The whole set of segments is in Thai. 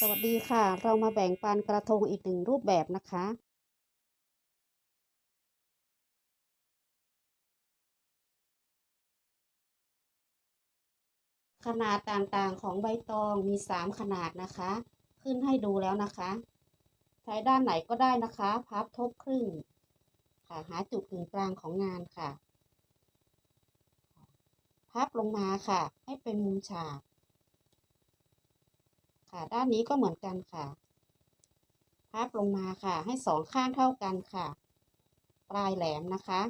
สวัสดีค่ะ เรามาแบ่งปันกระทงอีกหนึ่งรูปแบบนะคะ ขนาดต่างๆของใบตองมี 3 ขนาดนะคะ ขึ้นให้ดูแล้วนะคะ ใช้ด้านไหนก็ได้นะคะ พับทบครึ่ง ค่ะหาจุดกึ่งกลางของงานค่ะ พับลงมาค่ะ ให้เป็นมุมฉาก ค่ะ ด้านนี้ก็เหมือนกันค่ะ พับลงมาค่ะ ให้สองข้างเท่ากันค่ะ ปลายแหลมนะคะ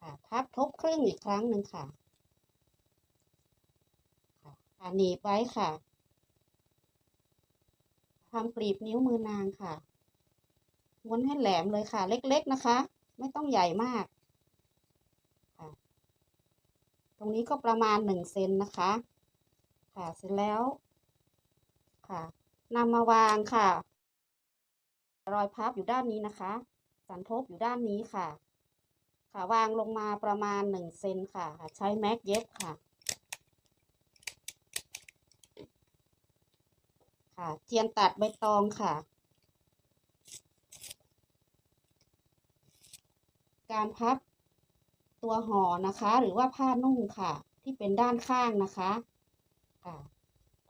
ค่ะ พับทบครึ่งอีกครั้งหนึ่งค่ะค่ะหนีบไว้ค่ะทำกลีบนิ้วมือนางค่ะม้วนให้แหลมเลยค่ะ เล็กๆนะคะ ไม่ต้องใหญ่มากค่ะ ตรงนี้ก็ประมาณหนึ่งเซนนะคะ ค่ะเสร็จแล้ว ค่ะนำมาวางค่ะ รอยพับอยู่ด้านนี้นะคะ สันทบอยู่ด้านนี้ค่ะ ค่ะวางลงมาประมาณหนึ่งเซนค่ะ ใช้แม็กเย็บค่ะ ค่ะเทียนตัดใบตองค่ะ การพับตัวห่อนะคะ หรือว่าผ้านุ่งค่ะ ที่เป็นด้านข้างนะคะ ค่ะ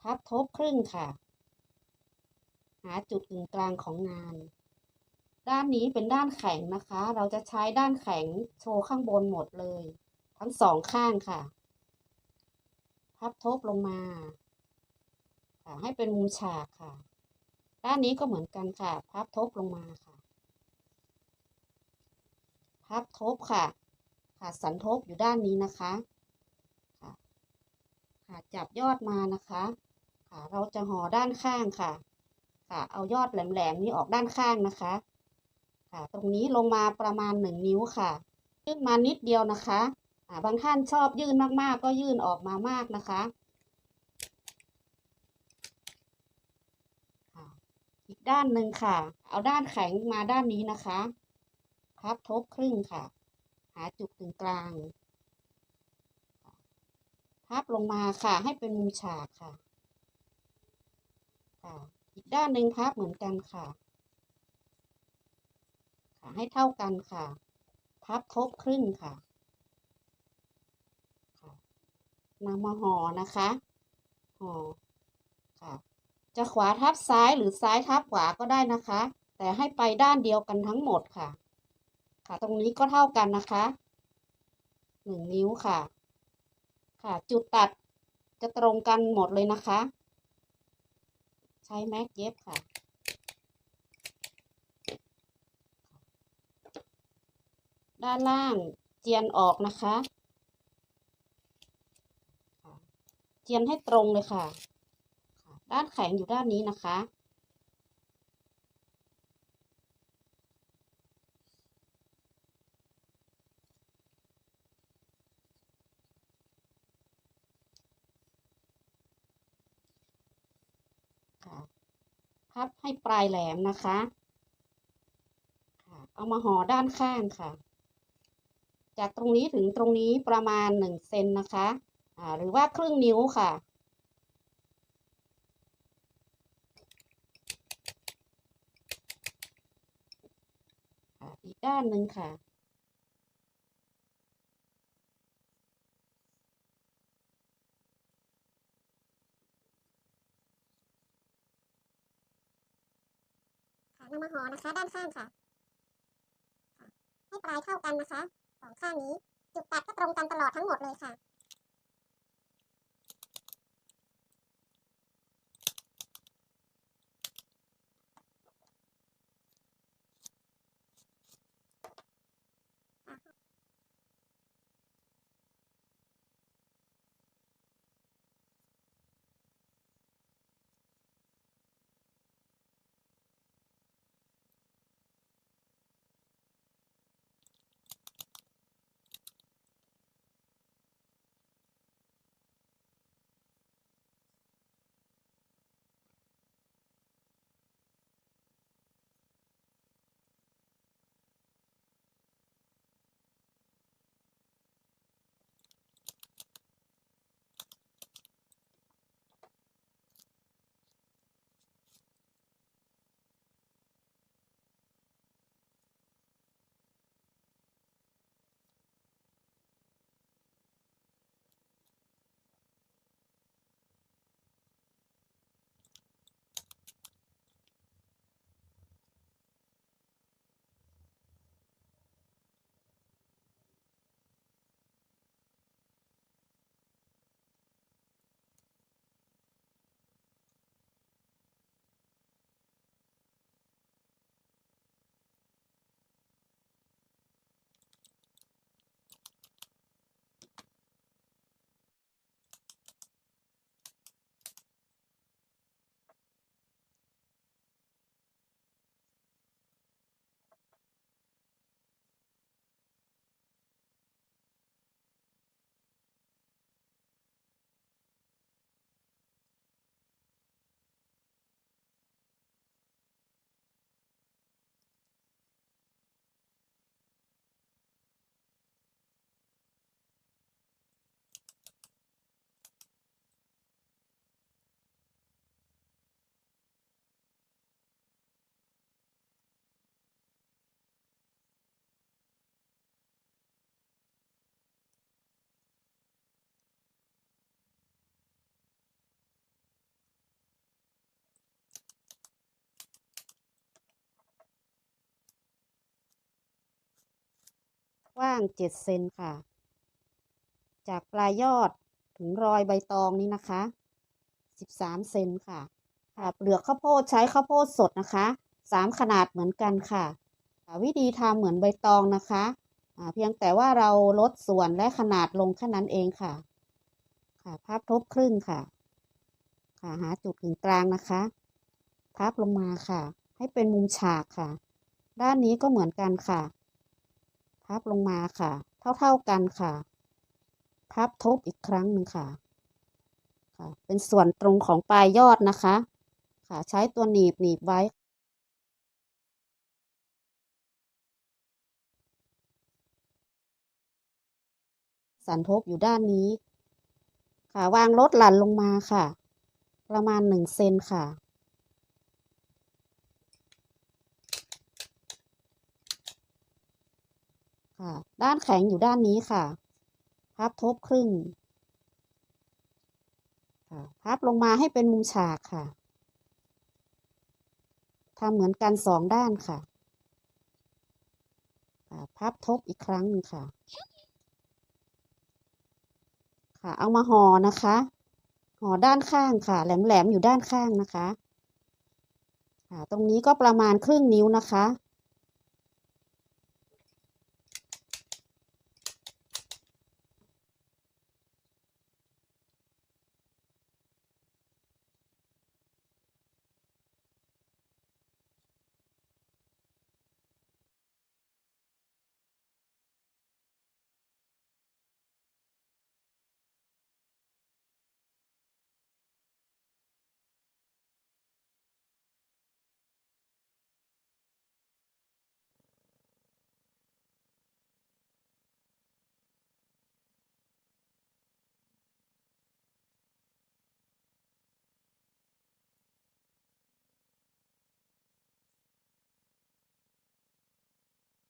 พับทบครึ่งค่ะาจุดกึ่งกลางของงาน ด้านนี้เป็นด้านแข็งนะคะ เราจะใช้ด้านแข็งโชว์ข้างบนหมดเลย ทั้งสองข้างค่ะ พับทบลงมาค่ะให้เป็นมุมฉากค่ะ ด้านนี้ก็เหมือนกันค่ะ พับทบลงมาค่ะ พับทบค่ะ ค่ะสันทบอยู่ด้านนี้นะคะค่ะคะจับยอดมานะคะ ค่ะ เราจะห่อด้านข้างค่ะ ค่ะ เอายอดแหลมๆนี้ออกด้านข้างนะคะ ค่ะ ตรงนี้ลงมาประมาณหนึ่งนิ้วค่ะ ยื่นมานิดเดียวนะคะอ่าบางท่านชอบยื่นมากๆ ก็ยื่นออกมามากนะคะค่ะอีกด้านหนึ่งค่ะ เอาด้านแข็งมาด้านนี้นะคะ พับทบครึ่งค่ะ หาจุดกึ่งกลาง พับลงมาค่ะ ให้เป็นมุมฉากค่ะ ค่ะ อีกด้านหนึ่งพับเหมือนกันค่ะค่ะ ให้เท่ากันค่ะ พับทบครึ่งค่ะค่ะนำมาห่อนะคะห่อค่ะ จะขวาทับซ้ายหรือซ้ายทับขวาก็ได้นะคะ แต่ให้ไปด้านเดียวกันทั้งหมดค่ะ ค่ะ ตรงนี้ก็เท่ากันนะคะหนึ่งนิ้วค่ะ ค่ะ จุดตัดจะตรงกันหมดเลยนะคะ ใช้แม็กเย็บค่ะ ด้านล่างเจียนออกนะคะ เจียนให้ตรงเลยค่ะ ด้านแข็งอยู่ด้านนี้นะคะ พับให้ปลายแหลมนะคะเอามาห่อด้านข้างค่ะ จากตรงนี้ถึงตรงนี้ประมาณหนึ่งเซนนะคะหรือว่าครึ่งนิ้วค่ะอีกด้านหนึ่งค่ะำมาห่อนะคะด้านข้างค่ะค่ะ ให้ปลายเท่ากันนะคะสองข้างนี้ จุดตัดก็ตรงกันตลอดทั้งหมดเลยค่ะ กว้างเจ็ดเซนค่ะ จากปลายยอดถึงรอยใบตองนี้นะคะสิบสามเซนค่ะ ค่ะเปลือกข้าวโพดใช้ข้าวโพดสดนะคะสามขนาดเหมือนกันค่ะ วิธีทำเหมือนใบตองนะคะเพียงแต่ว่าเราลดส่วนและขนาดลงแค่นั้นเองค่ะ ค่ะพับทบครึ่งค่ะ ค่ะหาจุดกึ่งกลางนะคะ พับลงมาค่ะ ให้เป็นมุมฉากค่ะ ด้านนี้ก็เหมือนกันค่ะ พับลงมาค่ะ เท่าๆกันค่ะ พับทบอีกครั้งหนึ่งค่ะค่ะ เป็นส่วนตรงของปลายยอดนะคะ ค่ะ ใช้ตัวหนีบหนีบไว้ สันทบอยู่ด้านนี้ ค่ะ วางลดหลั่นลงมาค่ะ ประมาณหนึ่งเซนค่ะ ค่ะ ด้านแข็งอยู่ด้านนี้ค่ะ พับทบครึ่ง ค่ะ พับลงมาให้เป็นมุมฉากค่ะทำเหมือนกันสองด้านค่ะค่ะ พับทบอีกครั้งนึงค่ะ ค่ะ เอามาห่อนะคะ ห่อด้านข้างค่ะ แหลมๆอยู่ด้านข้างนะคะ ค่ะ ตรงนี้ก็ประมาณครึ่งนิ้วนะคะ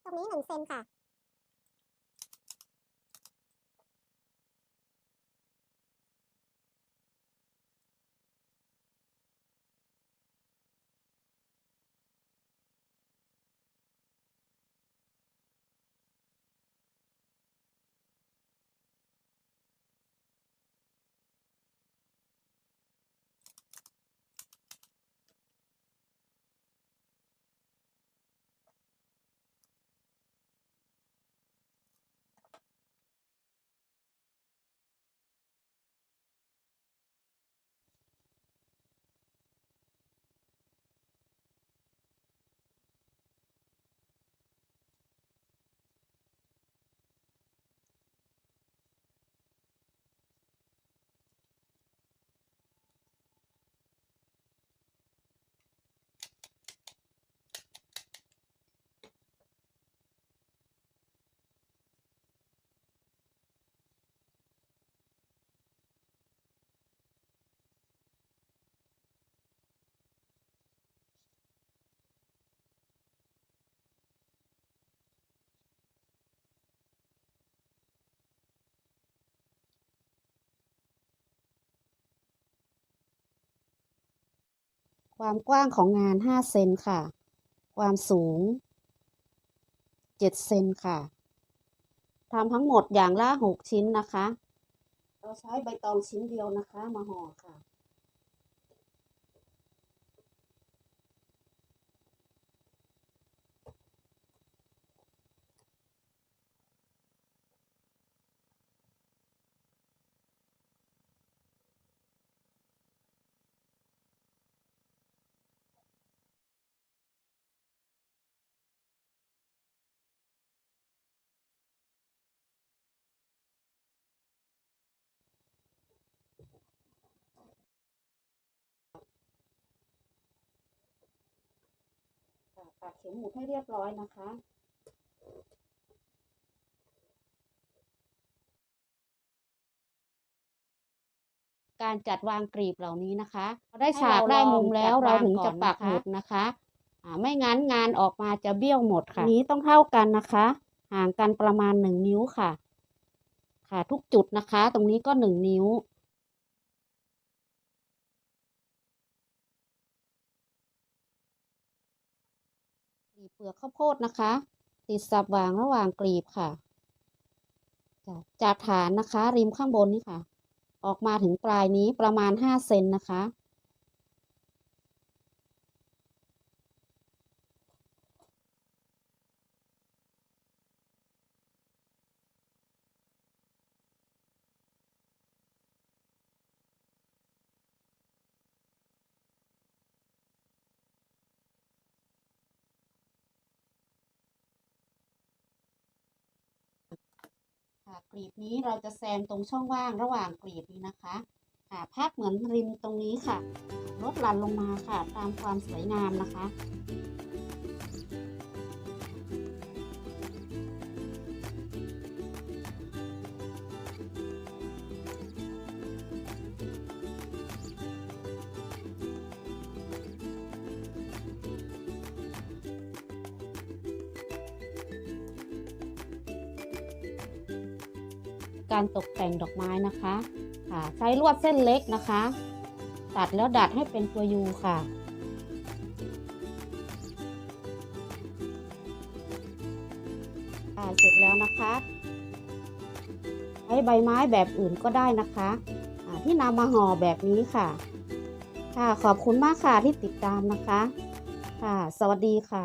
ตรงนี้หนึ่งเซนค่ะ ความกว้างของงาน 5 เซนค่ะ ความสูง 7 เซนค่ะทำทั้งหมดอย่างละ 6 ชิ้นนะคะ เราใช้ใบตองชิ้นเดียวนะคะ มาห่อค่ะ ปักเข็มหมุดให้เรียบร้อยนะคะการจัดวางกลีบเหล่านี้นะคะเราได้ฉากได้มุมแล้วเราถึงจะปักหมุดนะคะอ่าไม่งั้นงานออกมาจะเบี้ยวหมดค่ะ นี้ต้องเท่ากันนะคะ ห่างกันประมาณหนึ่งนิ้วค่ะ ค่ะทุกจุดนะคะ ตรงนี้ก็หนึ่งนิ้ว เปลือกข้าวโพดนะคะ ติดสับวางระหว่างกลีบค่ะ จากฐานนะคะ ริมข้างบนนี่ค่ะ ออกมาถึงปลายนี้ประมาณห้าเซนนะคะ กรีบนี้เราจะแซมตรงช่องว่างระหว่างกรีบนี้นะคะค่ะพักเหมือนริมตรงนี้ค่ะ ลดหลั่นลงมาค่ะ ตามความสวยงามนะคะ แต่งดอกไม้นะคะค่ะใช้ลวดเส้นเล็กนะคะ ตัดแล้วดัดให้เป็นตัวยูค่ะค่ะเสร็จแล้วนะคะใช้ใบไม้แบบอื่นก็ได้นะคะที่นำมาห่อแบบนี้ค่ะ ค่ะขอบคุณมากค่ะที่ติดตามนะคะ ค่ะ สวัสดีค่ะ